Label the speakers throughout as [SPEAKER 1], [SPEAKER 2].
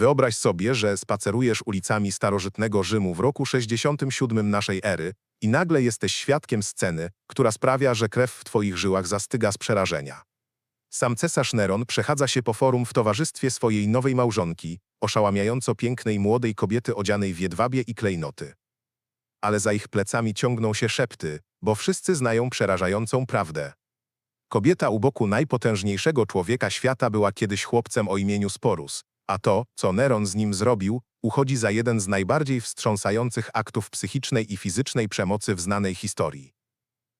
[SPEAKER 1] Wyobraź sobie, że spacerujesz ulicami starożytnego Rzymu w roku 67 naszej ery i nagle jesteś świadkiem sceny, która sprawia, że krew w twoich żyłach zastyga z przerażenia. Sam cesarz Neron przechadza się po forum w towarzystwie swojej nowej małżonki, oszałamiająco pięknej młodej kobiety odzianej w jedwabie i klejnoty. Ale za ich plecami ciągną się szepty, bo wszyscy znają przerażającą prawdę. Kobieta u boku najpotężniejszego człowieka świata była kiedyś chłopcem o imieniu Sporus, a to, co Neron z nim zrobił, uchodzi za jeden z najbardziej wstrząsających aktów psychicznej i fizycznej przemocy w znanej historii.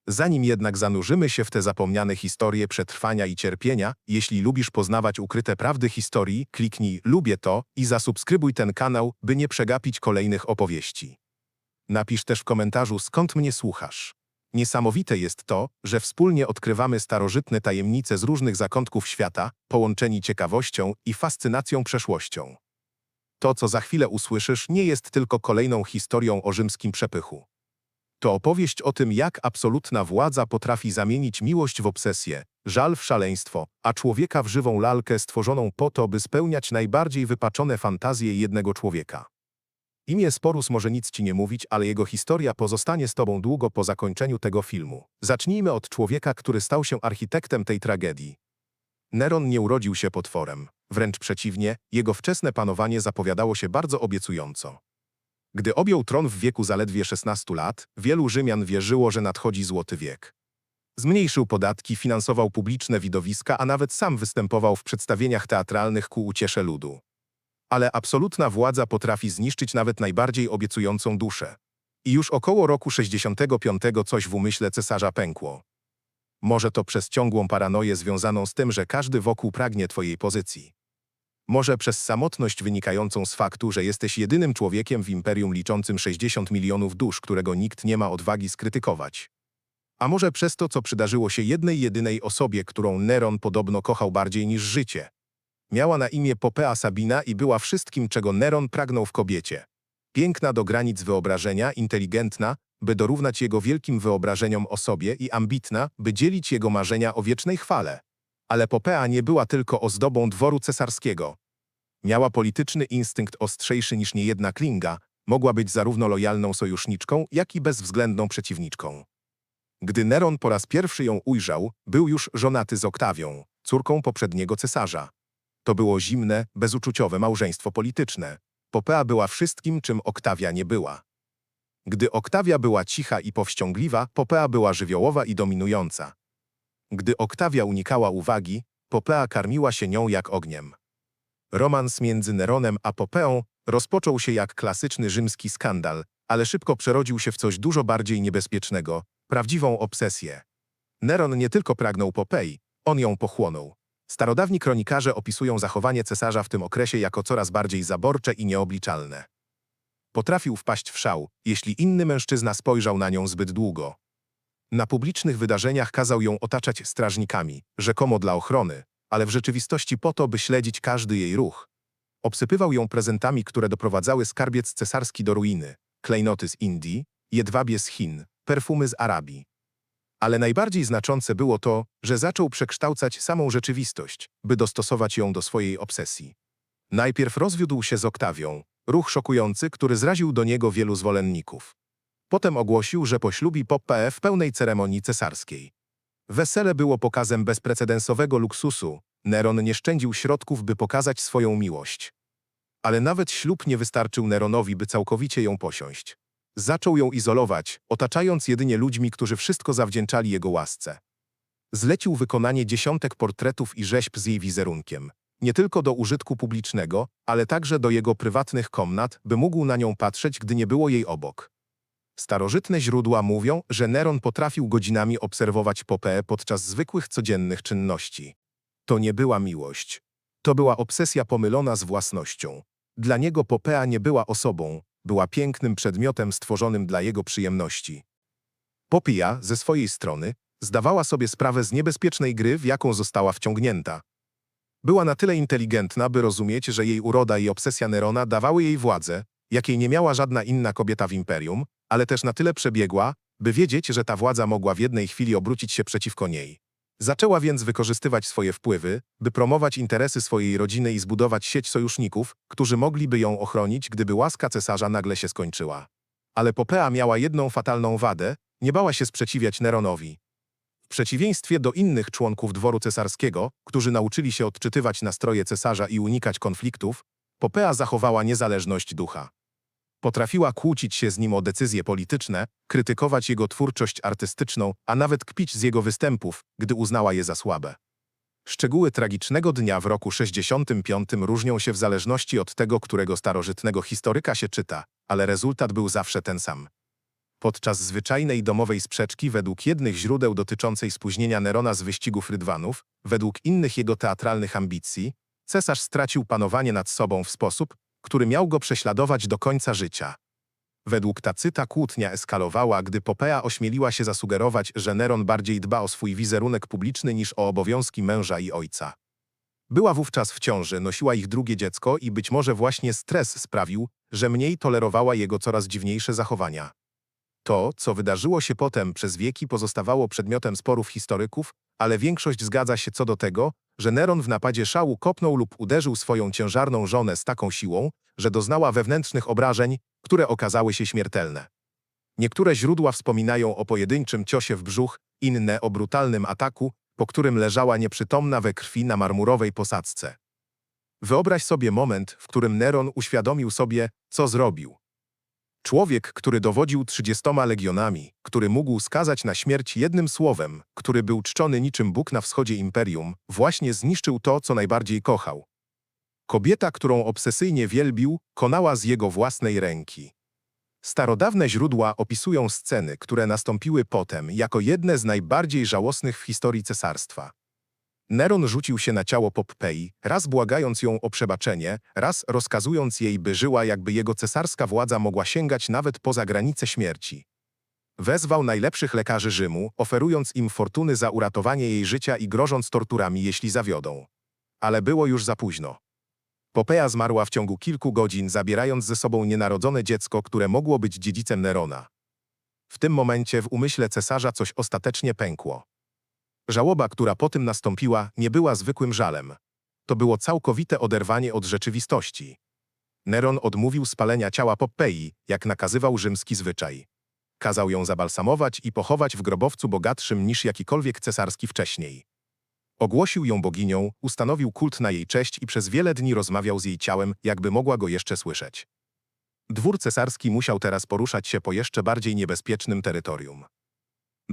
[SPEAKER 1] Zanim jednak zanurzymy się w te zapomniane historie przetrwania i cierpienia, jeśli lubisz poznawać ukryte prawdy historii, kliknij Lubię to i zasubskrybuj ten kanał, by nie przegapić kolejnych opowieści. Napisz też w komentarzu, skąd mnie słuchasz. Niesamowite jest to, że wspólnie odkrywamy starożytne tajemnice z różnych zakątków świata, połączeni ciekawością i fascynacją przeszłością. To, co za chwilę usłyszysz, nie jest tylko kolejną historią o rzymskim przepychu. To opowieść o tym, jak absolutna władza potrafi zamienić miłość w obsesję, żal w szaleństwo, a człowieka w żywą lalkę stworzoną po to, by spełniać najbardziej wypaczone fantazje jednego człowieka. Imię Sporus może nic ci nie mówić, ale jego historia pozostanie z tobą długo po zakończeniu tego filmu. Zacznijmy od człowieka, który stał się architektem tej tragedii. Neron nie urodził się potworem. Wręcz przeciwnie, jego wczesne panowanie zapowiadało się bardzo obiecująco. Gdy objął tron w wieku zaledwie 16 lat, wielu Rzymian wierzyło, że nadchodzi złoty wiek. Zmniejszył podatki, finansował publiczne widowiska, a nawet sam występował w przedstawieniach teatralnych ku uciesze ludu. Ale absolutna władza potrafi zniszczyć nawet najbardziej obiecującą duszę. I już około roku 65 coś w umyśle cesarza pękło. Może to przez ciągłą paranoję związaną z tym, że każdy wokół pragnie twojej pozycji. Może przez samotność wynikającą z faktu, że jesteś jedynym człowiekiem w imperium liczącym 60 milionów dusz, którego nikt nie ma odwagi skrytykować. A może przez to, co przydarzyło się jednej jedynej osobie, którą Neron podobno kochał bardziej niż życie. Miała na imię Popea Sabina i była wszystkim, czego Neron pragnął w kobiecie. Piękna do granic wyobrażenia, inteligentna, by dorównać jego wielkim wyobrażeniom o sobie i ambitna, by dzielić jego marzenia o wiecznej chwale. Ale Popea nie była tylko ozdobą dworu cesarskiego. Miała polityczny instynkt ostrzejszy niż niejedna klinga, mogła być zarówno lojalną sojuszniczką, jak i bezwzględną przeciwniczką. Gdy Neron po raz pierwszy ją ujrzał, był już żonaty z Oktawią, córką poprzedniego cesarza. To było zimne, bezuczuciowe małżeństwo polityczne. Popea była wszystkim, czym Oktawia nie była. Gdy Oktawia była cicha i powściągliwa, Popea była żywiołowa i dominująca. Gdy Oktawia unikała uwagi, Popea karmiła się nią jak ogniem. Romans między Neronem a Popeą rozpoczął się jak klasyczny rzymski skandal, ale szybko przerodził się w coś dużo bardziej niebezpiecznego, prawdziwą obsesję. Neron nie tylko pragnął Popei, on ją pochłonął. Starodawni kronikarze opisują zachowanie cesarza w tym okresie jako coraz bardziej zaborcze i nieobliczalne. Potrafił wpaść w szał, jeśli inny mężczyzna spojrzał na nią zbyt długo. Na publicznych wydarzeniach kazał ją otaczać strażnikami, rzekomo dla ochrony, ale w rzeczywistości po to, by śledzić każdy jej ruch. Obsypywał ją prezentami, które doprowadzały skarbiec cesarski do ruiny, klejnoty z Indii, jedwabie z Chin, perfumy z Arabii. Ale najbardziej znaczące było to, że zaczął przekształcać samą rzeczywistość, by dostosować ją do swojej obsesji. Najpierw rozwiódł się z Oktawią, ruch szokujący, który zraził do niego wielu zwolenników. Potem ogłosił, że poślubi Poppę w pełnej ceremonii cesarskiej. Wesele było pokazem bezprecedensowego luksusu. Neron nie szczędził środków, by pokazać swoją miłość. Ale nawet ślub nie wystarczył Neronowi, by całkowicie ją posiąść. Zaczął ją izolować, otaczając jedynie ludźmi, którzy wszystko zawdzięczali jego łasce. Zlecił wykonanie dziesiątek portretów i rzeźb z jej wizerunkiem. Nie tylko do użytku publicznego, ale także do jego prywatnych komnat, by mógł na nią patrzeć, gdy nie było jej obok. Starożytne źródła mówią, że Neron potrafił godzinami obserwować Popeę podczas zwykłych codziennych czynności. To nie była miłość. To była obsesja pomylona z własnością. Dla niego Popea nie była osobą, była pięknym przedmiotem stworzonym dla jego przyjemności. Popija, ze swojej strony, zdawała sobie sprawę z niebezpiecznej gry, w jaką została wciągnięta. Była na tyle inteligentna, by rozumieć, że jej uroda i obsesja Nerona dawały jej władzę, jakiej nie miała żadna inna kobieta w imperium, ale też na tyle przebiegła, by wiedzieć, że ta władza mogła w jednej chwili obrócić się przeciwko niej. Zaczęła więc wykorzystywać swoje wpływy, by promować interesy swojej rodziny i zbudować sieć sojuszników, którzy mogliby ją ochronić, gdyby łaska cesarza nagle się skończyła. Ale Popea miała jedną fatalną wadę, nie bała się sprzeciwiać Neronowi. W przeciwieństwie do innych członków dworu cesarskiego, którzy nauczyli się odczytywać nastroje cesarza i unikać konfliktów, Popea zachowała niezależność ducha. Potrafiła kłócić się z nim o decyzje polityczne, krytykować jego twórczość artystyczną, a nawet kpić z jego występów, gdy uznała je za słabe. Szczegóły tragicznego dnia w roku 65 różnią się w zależności od tego, którego starożytnego historyka się czyta, ale rezultat był zawsze ten sam. Podczas zwyczajnej domowej sprzeczki według jednych źródeł dotyczącej spóźnienia Nerona z wyścigów rydwanów, według innych jego teatralnych ambicji, cesarz stracił panowanie nad sobą w sposób, który miał go prześladować do końca życia. Według Tacyta kłótnia eskalowała, gdy Popea ośmieliła się zasugerować, że Neron bardziej dba o swój wizerunek publiczny niż o obowiązki męża i ojca. Była wówczas w ciąży, nosiła ich drugie dziecko i być może właśnie stres sprawił, że mniej tolerowała jego coraz dziwniejsze zachowania. To, co wydarzyło się potem przez wieki pozostawało przedmiotem sporów historyków, ale większość zgadza się co do tego, że Neron w napadzie szału kopnął lub uderzył swoją ciężarną żonę z taką siłą, że doznała wewnętrznych obrażeń, które okazały się śmiertelne. Niektóre źródła wspominają o pojedynczym ciosie w brzuch, inne o brutalnym ataku, po którym leżała nieprzytomna we krwi na marmurowej posadzce. Wyobraź sobie moment, w którym Neron uświadomił sobie, co zrobił. Człowiek, który dowodził trzydziestoma legionami, który mógł skazać na śmierć jednym słowem, który był czczony niczym Bóg na wschodzie imperium, właśnie zniszczył to, co najbardziej kochał. Kobieta, którą obsesyjnie wielbił, konała z jego własnej ręki. Starodawne źródła opisują sceny, które nastąpiły potem, jako jedne z najbardziej żałosnych w historii cesarstwa. Neron rzucił się na ciało Poppei, raz błagając ją o przebaczenie, raz rozkazując jej, by żyła, jakby jego cesarska władza mogła sięgać nawet poza granice śmierci. Wezwał najlepszych lekarzy Rzymu, oferując im fortuny za uratowanie jej życia i grożąc torturami, jeśli zawiodą. Ale było już za późno. Popea zmarła w ciągu kilku godzin, zabierając ze sobą nienarodzone dziecko, które mogło być dziedzicem Nerona. W tym momencie w umyśle cesarza coś ostatecznie pękło. Żałoba, która po tym nastąpiła, nie była zwykłym żalem. To było całkowite oderwanie od rzeczywistości. Neron odmówił spalenia ciała Poppei, jak nakazywał rzymski zwyczaj. Kazał ją zabalsamować i pochować w grobowcu bogatszym niż jakikolwiek cesarski wcześniej. Ogłosił ją boginią, ustanowił kult na jej cześć i przez wiele dni rozmawiał z jej ciałem, jakby mogła go jeszcze słyszeć. Dwór cesarski musiał teraz poruszać się po jeszcze bardziej niebezpiecznym terytorium.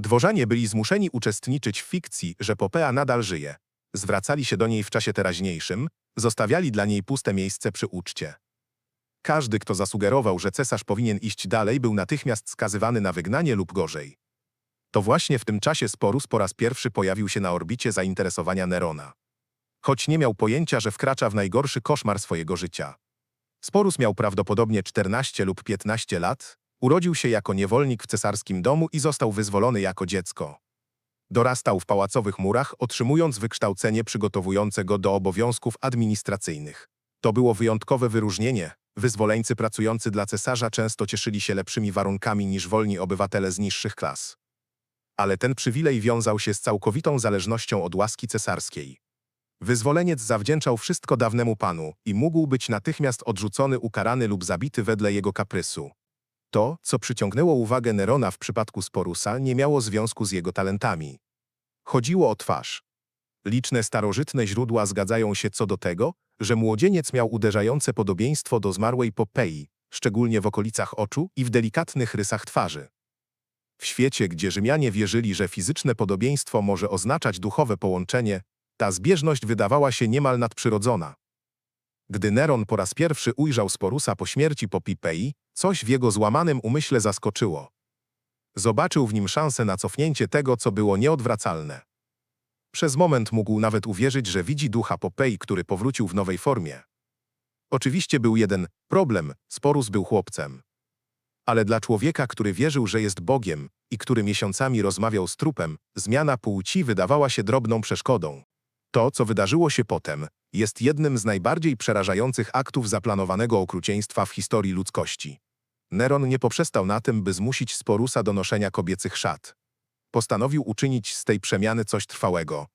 [SPEAKER 1] Dworzanie byli zmuszeni uczestniczyć w fikcji, że Popea nadal żyje. Zwracali się do niej w czasie teraźniejszym, zostawiali dla niej puste miejsce przy uczcie. Każdy, kto zasugerował, że cesarz powinien iść dalej, był natychmiast skazywany na wygnanie lub gorzej. To właśnie w tym czasie Sporus po raz pierwszy pojawił się na orbicie zainteresowania Nerona. Choć nie miał pojęcia, że wkracza w najgorszy koszmar swojego życia. Sporus miał prawdopodobnie 14 lub 15 lat, Urodził się jako niewolnik w cesarskim domu i został wyzwolony jako dziecko. Dorastał w pałacowych murach, otrzymując wykształcenie przygotowujące go do obowiązków administracyjnych. To było wyjątkowe wyróżnienie. Wyzwoleńcy pracujący dla cesarza często cieszyli się lepszymi warunkami niż wolni obywatele z niższych klas. Ale ten przywilej wiązał się z całkowitą zależnością od łaski cesarskiej. Wyzwoleniec zawdzięczał wszystko dawnemu panu i mógł być natychmiast odrzucony, ukarany lub zabity wedle jego kaprysu. To, co przyciągnęło uwagę Nerona w przypadku Sporusa, nie miało związku z jego talentami. Chodziło o twarz. Liczne starożytne źródła zgadzają się co do tego, że młodzieniec miał uderzające podobieństwo do zmarłej Popei, szczególnie w okolicach oczu i w delikatnych rysach twarzy. W świecie, gdzie Rzymianie wierzyli, że fizyczne podobieństwo może oznaczać duchowe połączenie, ta zbieżność wydawała się niemal nadprzyrodzona. Gdy Neron po raz pierwszy ujrzał Sporusa po śmierci Popipei, Coś w jego złamanym umyśle zaskoczyło. Zobaczył w nim szansę na cofnięcie tego, co było nieodwracalne. Przez moment mógł nawet uwierzyć, że widzi ducha Popei, który powrócił w nowej formie. Oczywiście był jeden problem, Sporus był chłopcem. Ale dla człowieka, który wierzył, że jest Bogiem i który miesiącami rozmawiał z trupem, zmiana płci wydawała się drobną przeszkodą. To, co wydarzyło się potem, jest jednym z najbardziej przerażających aktów zaplanowanego okrucieństwa w historii ludzkości. Neron nie poprzestał na tym, by zmusić Sporusa do noszenia kobiecych szat. Postanowił uczynić z tej przemiany coś trwałego.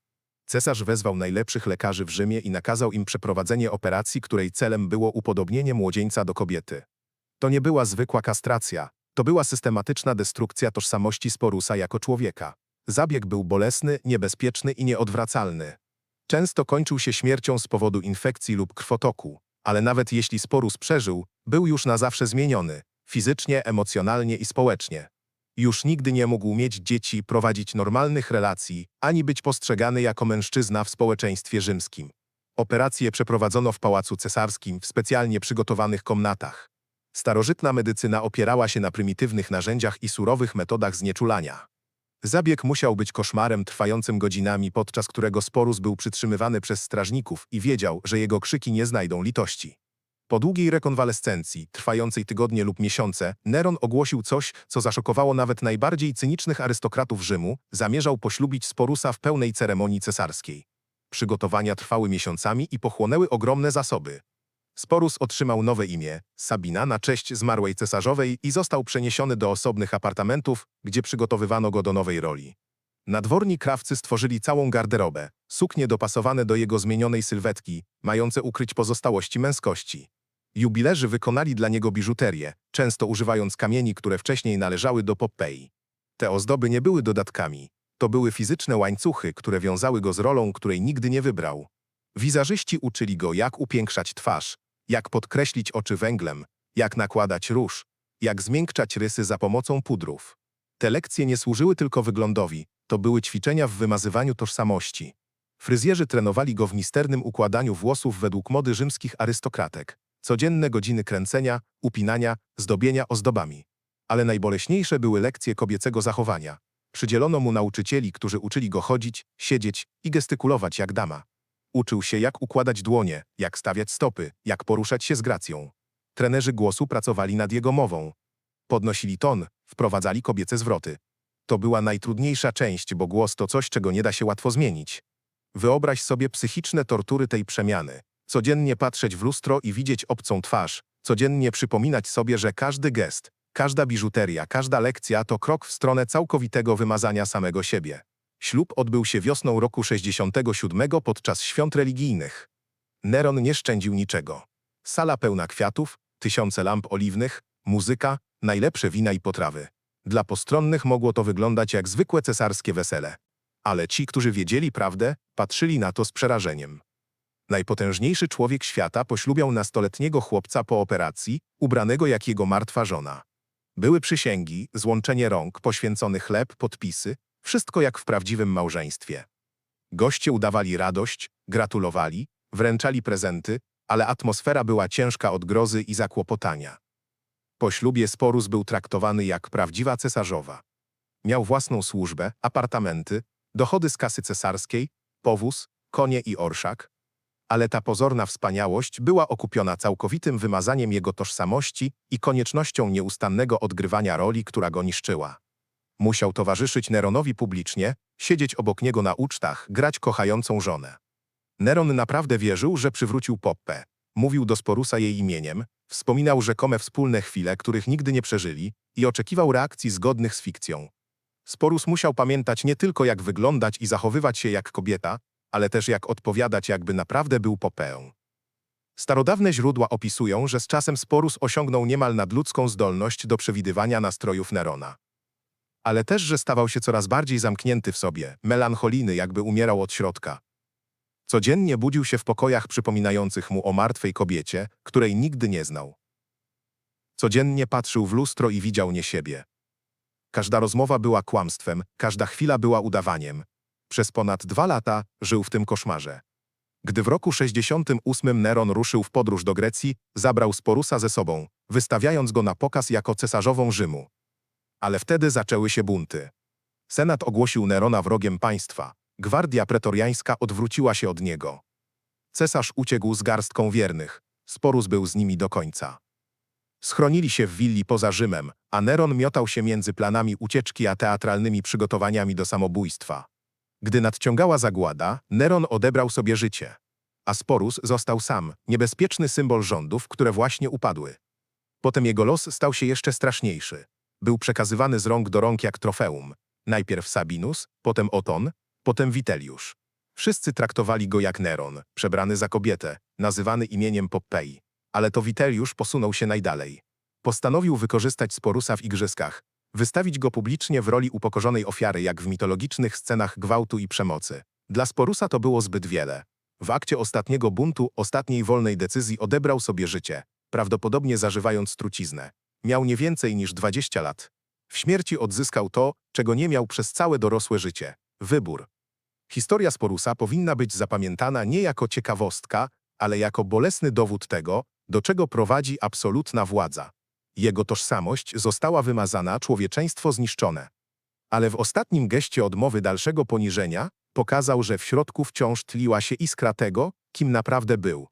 [SPEAKER 1] Cesarz wezwał najlepszych lekarzy w Rzymie i nakazał im przeprowadzenie operacji, której celem było upodobnienie młodzieńca do kobiety. To nie była zwykła kastracja, to była systematyczna destrukcja tożsamości Sporusa jako człowieka. Zabieg był bolesny, niebezpieczny i nieodwracalny. Często kończył się śmiercią z powodu infekcji lub krwotoku, ale nawet jeśli Sporus przeżył, był już na zawsze zmieniony, fizycznie, emocjonalnie i społecznie. Już nigdy nie mógł mieć dzieci, prowadzić normalnych relacji, ani być postrzegany jako mężczyzna w społeczeństwie rzymskim. Operacje przeprowadzono w Pałacu Cesarskim w specjalnie przygotowanych komnatach. Starożytna medycyna opierała się na prymitywnych narzędziach i surowych metodach znieczulania. Zabieg musiał być koszmarem trwającym godzinami, podczas którego Sporus był przytrzymywany przez strażników i wiedział, że jego krzyki nie znajdą litości. Po długiej rekonwalescencji, trwającej tygodnie lub miesiące, Neron ogłosił coś, co zaszokowało nawet najbardziej cynicznych arystokratów Rzymu, zamierzał poślubić Sporusa w pełnej ceremonii cesarskiej. Przygotowania trwały miesiącami i pochłonęły ogromne zasoby. Sporus otrzymał nowe imię, Sabina, na cześć zmarłej cesarzowej i został przeniesiony do osobnych apartamentów, gdzie przygotowywano go do nowej roli. Nadworni krawcy stworzyli całą garderobę, suknie dopasowane do jego zmienionej sylwetki, mające ukryć pozostałości męskości. Jubilerzy wykonali dla niego biżuterię, często używając kamieni, które wcześniej należały do Poppei. Te ozdoby nie były dodatkami, to były fizyczne łańcuchy, które wiązały go z rolą, której nigdy nie wybrał. Wizażyści uczyli go, jak upiększać twarz, jak podkreślić oczy węglem, jak nakładać róż, jak zmiękczać rysy za pomocą pudrów. Te lekcje nie służyły tylko wyglądowi, to były ćwiczenia w wymazywaniu tożsamości. Fryzjerzy trenowali go w misternym układaniu włosów według mody rzymskich arystokratek. Codzienne godziny kręcenia, upinania, zdobienia ozdobami. Ale najboleśniejsze były lekcje kobiecego zachowania. Przydzielono mu nauczycieli, którzy uczyli go chodzić, siedzieć i gestykulować jak dama. Uczył się, jak układać dłonie, jak stawiać stopy, jak poruszać się z gracją. Trenerzy głosu pracowali nad jego mową. Podnosili ton, wprowadzali kobiece zwroty. To była najtrudniejsza część, bo głos to coś, czego nie da się łatwo zmienić. Wyobraź sobie psychiczne tortury tej przemiany. Codziennie patrzeć w lustro i widzieć obcą twarz. Codziennie przypominać sobie, że każdy gest, każda biżuteria, każda lekcja to krok w stronę całkowitego wymazania samego siebie. Ślub odbył się wiosną roku 67 podczas świąt religijnych. Neron nie szczędził niczego. Sala pełna kwiatów, tysiące lamp oliwnych, muzyka, najlepsze wina i potrawy. Dla postronnych mogło to wyglądać jak zwykłe cesarskie wesele. Ale ci, którzy wiedzieli prawdę, patrzyli na to z przerażeniem. Najpotężniejszy człowiek świata poślubiał nastoletniego chłopca po operacji, ubranego jak jego martwa żona. Były przysięgi, złączenie rąk, poświęcony chleb, podpisy, wszystko jak w prawdziwym małżeństwie. Goście udawali radość, gratulowali, wręczali prezenty, ale atmosfera była ciężka od grozy i zakłopotania. Po ślubie Sporus był traktowany jak prawdziwa cesarzowa. Miał własną służbę, apartamenty, dochody z kasy cesarskiej, powóz, konie i orszak, ale ta pozorna wspaniałość była okupiona całkowitym wymazaniem jego tożsamości i koniecznością nieustannego odgrywania roli, która go niszczyła. Musiał towarzyszyć Neronowi publicznie, siedzieć obok niego na ucztach, grać kochającą żonę. Neron naprawdę wierzył, że przywrócił Poppę. Mówił do Sporusa jej imieniem, wspominał rzekome wspólne chwile, których nigdy nie przeżyli i oczekiwał reakcji zgodnych z fikcją. Sporus musiał pamiętać nie tylko jak wyglądać i zachowywać się jak kobieta, ale też jak odpowiadać jakby naprawdę był Popeą. Starodawne źródła opisują, że z czasem Sporus osiągnął niemal nadludzką zdolność do przewidywania nastrojów Nerona. Ale też, że stawał się coraz bardziej zamknięty w sobie, melancholijny, jakby umierał od środka. Codziennie budził się w pokojach przypominających mu o martwej kobiecie, której nigdy nie znał. Codziennie patrzył w lustro i widział nie siebie. Każda rozmowa była kłamstwem, każda chwila była udawaniem. Przez ponad dwa lata żył w tym koszmarze. Gdy w roku 68 Neron ruszył w podróż do Grecji, zabrał Sporusa ze sobą, wystawiając go na pokaz jako cesarzową Rzymu. Ale wtedy zaczęły się bunty. Senat ogłosił Nerona wrogiem państwa. Gwardia pretoriańska odwróciła się od niego. Cesarz uciekł z garstką wiernych. Sporus był z nimi do końca. Schronili się w willi poza Rzymem, a Neron miotał się między planami ucieczki a teatralnymi przygotowaniami do samobójstwa. Gdy nadciągała zagłada, Neron odebrał sobie życie. A Sporus został sam, niebezpieczny symbol rządów, które właśnie upadły. Potem jego los stał się jeszcze straszniejszy. Był przekazywany z rąk do rąk jak trofeum. Najpierw Sabinus, potem Oton, potem Witelliusz. Wszyscy traktowali go jak Neron, przebrany za kobietę, nazywany imieniem Poppei. Ale to Witelliusz posunął się najdalej. Postanowił wykorzystać Sporusa w igrzyskach, wystawić go publicznie w roli upokorzonej ofiary, jak w mitologicznych scenach gwałtu i przemocy. Dla Sporusa to było zbyt wiele. W akcie ostatniego buntu, ostatniej wolnej decyzji odebrał sobie życie, prawdopodobnie zażywając truciznę. Miał nie więcej niż 20 lat. W śmierci odzyskał to, czego nie miał przez całe dorosłe życie – wybór. Historia Sporusa powinna być zapamiętana nie jako ciekawostka, ale jako bolesny dowód tego, do czego prowadzi absolutna władza. Jego tożsamość została wymazana, człowieczeństwo zniszczone. Ale w ostatnim geście odmowy dalszego poniżenia pokazał, że w środku wciąż tliła się iskra tego, kim naprawdę był.